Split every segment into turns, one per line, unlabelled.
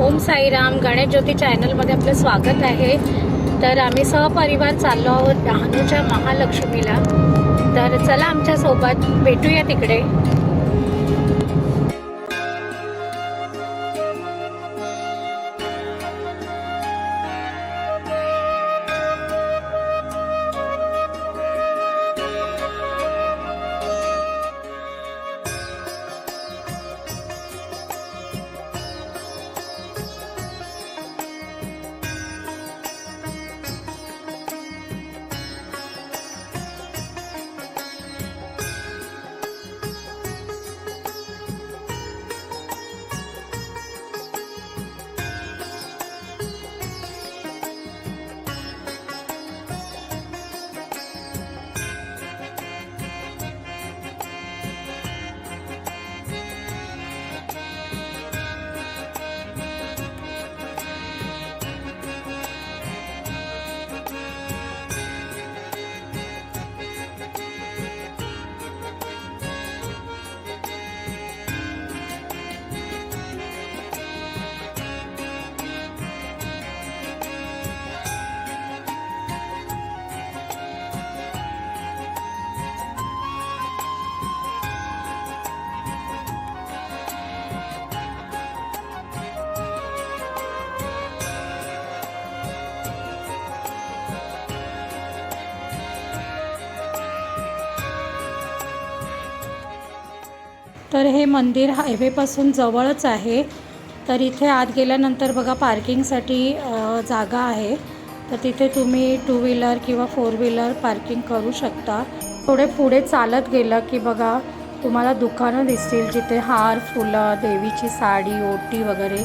ओम साईराम गणेश ज्योती चॅनलमध्ये आपलं स्वागत आहे. तर आम्ही सहपरिवार चाललो आहोत डहाणूच्या महालक्ष्मीला. तर चला आमच्यासोबत भेटूया तिकडे. तर हे मंदिर हायवेपासून जवळच आहे. तर इथे आत गेल्यानंतर बघा पार्किंगसाठी जागा आहे. तर तिथे तुम्ही टू व्हीलर किंवा फोर व्हीलर पार्किंग करू शकता. थोडे पुढे चालत गेलं की बघा तुम्हाला दुकानं दिसतील जिथे हार फुलं देवीची साडी ओटी वगैरे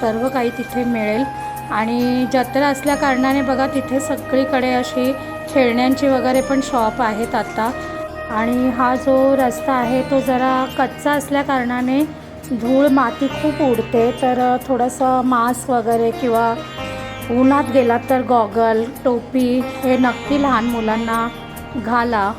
सर्व काही तिथे मिळेल. आणि जत्रा असल्या कारणाने बघा तिथे सगळीकडे अशी खेळण्यांची वगैरे पण शॉप आहेत आता. आणि हा जो रस्ता आहे तो जरा कच्चा असल्या कारणाने धूळ माती खूप उडते. तर थोडंसं मास्क वगैरे किंवा उन्हात गेलात तर गॉगल टोपी हे नक्की लहान मुलांना घाला.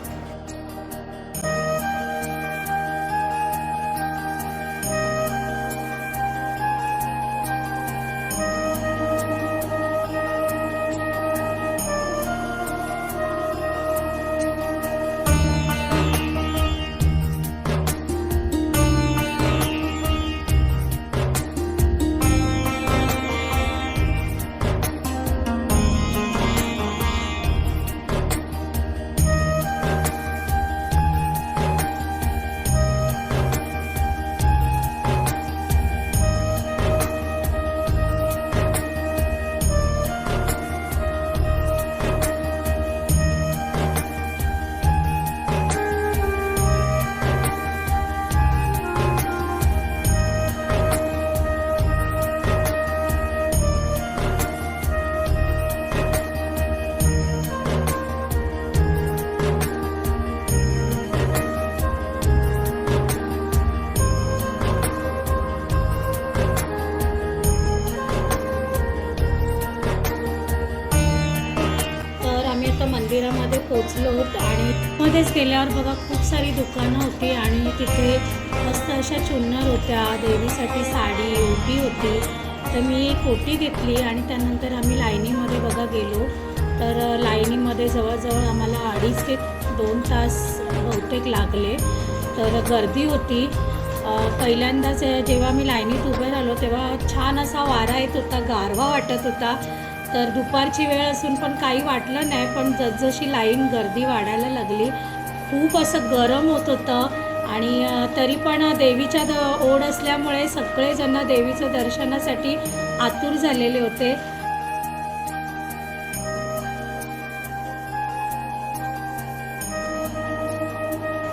मंदिरामध्ये आणि मध्येच गेल्यावर बघा खूप सारी दुकानं होती आणि तिथे मस्त अशा चुन्नर होत्या देवीसाठी साडी ओटी होती. तर मी एक ओटी घेतली आणि त्यानंतर आम्ही लाईनीमध्ये बघा गेलो. तर लाईनीमध्ये जवळजवळ आम्हाला अडीच ते दोन तास बहुतेक लागले. तर गर्दी होती. पहिल्यांदाच जेव्हा मी लाईनीत उभे राहिलो तेव्हा छान असा वारा येत होता गारवा वाटत होता. तर दुपारची वेळ असून पण काही वाटलं नाही पण जसजशी लाईन गर्दी वाढायला लागली खूप असं गरम होत होतं. आणि तरी पण देवीच्या द ओढ असल्यामुळे सगळेजण देवीचं दर्शनासाठी आतुर झालेले होते.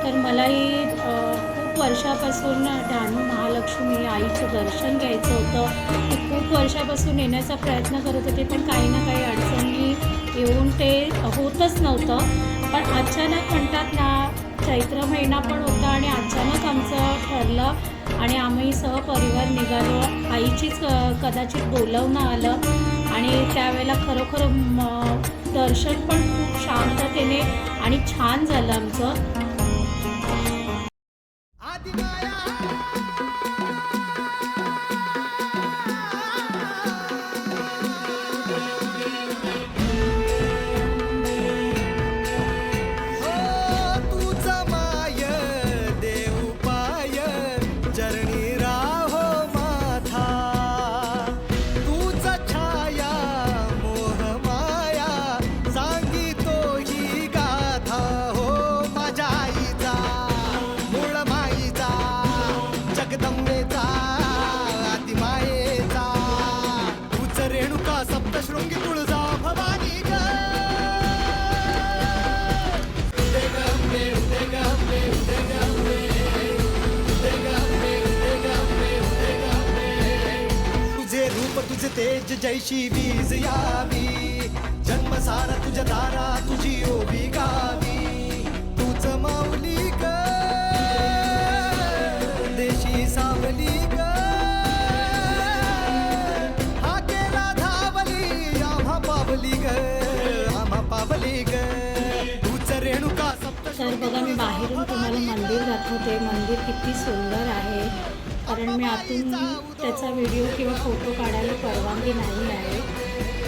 तर मलाही खूप वर्षापासून डहाणू महालक्ष्मी आईचं दर्शन घ्यायचं होतं. बसून येण्याचा प्रयत्न करत होते पण काही ना काही अडचणी येऊन ते होतच नव्हतं. पण अचानक म्हणतात ना चैत्र महिना पण होता आणि अचानक आमचं ठरलं आणि आम्ही सहपरिवार निघालो. आईचीच कदाचित बोलवणं आलं आणि त्यावेळेला खरोखर म, दर्शन पण खूप शांततेने आणि छान झालं आमचं.
thank you. जैशी वीज यावी. जन्म सारा तुझ्या दारा तुझी ओबी गावी. तूच माऊली ग. देशी सावली ग. हा केला धावली आम्हा पावली ग. आम्हा पावली ग. तूच रेणुका सप्त
तर बघा मी बाहेरून तुम्हाला मंदिर दाखवते. मंदिर किती सुंदर आहे. कारण मी आतून त्याचा व्हिडिओ किंवा फोटो काढायला परवानगी नाही आहे.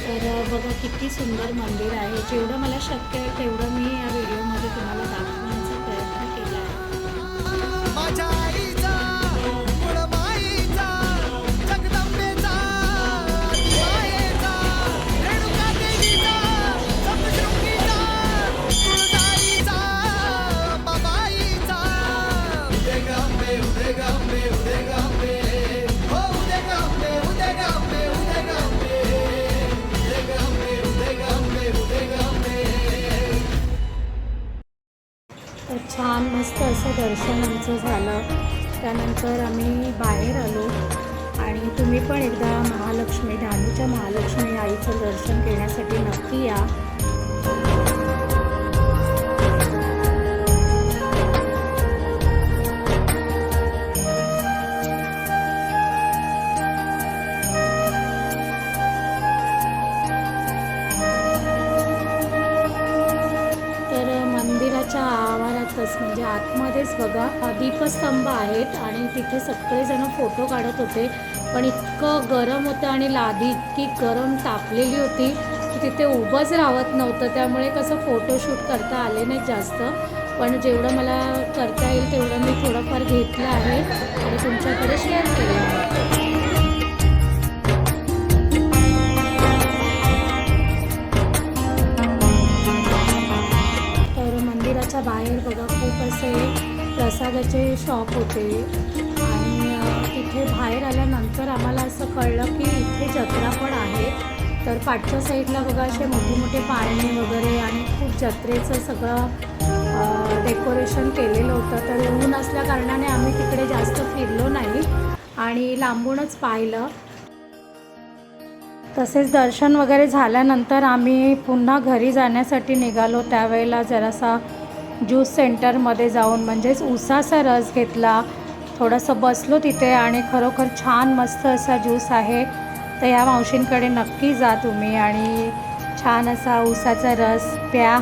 तर बघा किती सुंदर मंदिर आहे. जेवढं मला शक्य आहे तेवढं मी या व्हिडिओमध्ये तुम्हाला दर्शन आमचं झालं. त्यानंतर आम्ही बाहेर आलो आणि तुम्ही पण एकदा महालक्ष्मी डहाणूच्या महालक्ष्मी आईचं दर्शन घेण्यासाठी नक्की या. दिवस. म्हणजे आतमध्येच बघा दीपस्तंभ आहेत आणि तिथे सगळेजण फोटो काढत होते. पण इतकं गरम होतं आणि लादी इतकी गरम तापलेली होती की तिथे उभंच राहत नव्हतं. त्यामुळे कसं फोटोशूट करता आले नाही जास्त. पण जेवढं मला करता येईल तेवढं मी थोडंफार घेतलं आहे आणि तुमच्याकडे शेअर केलं मंदिराच्या बाहेर बघा खूप असे प्रसादाचे शॉप होते. आणि तिथे बाहेर आल्यानंतर आम्हाला असं कळलं की इथे जत्रा पण आहे. तर पाठच्या साईडला बघा असे मोठे मोठे पाळणे वगैरे आणि खूप जत्रेचं सगळं डेकोरेशन केलेलं होतं. तर ऊन असल्या कारणाने आम्ही तिकडे जास्त फिरलो नाही. आणि लांबूनच पाहिलं. तसेच दर्शन वगैरे झाल्यानंतर आम्ही पुन्हा घरी जाण्यासाठी निघालो. त्यावेळेला जरासा ज्यूस सेंटरमध्ये जाऊन म्हणजेच उसाचा रस घेतला. थोडंसं बसलो तिथे आणि खरोखर छान मस्त असा ज्यूस आहे. तर या मावशींकडे नक्की जा तुम्ही आणि छान असा उसाचा रस प्या.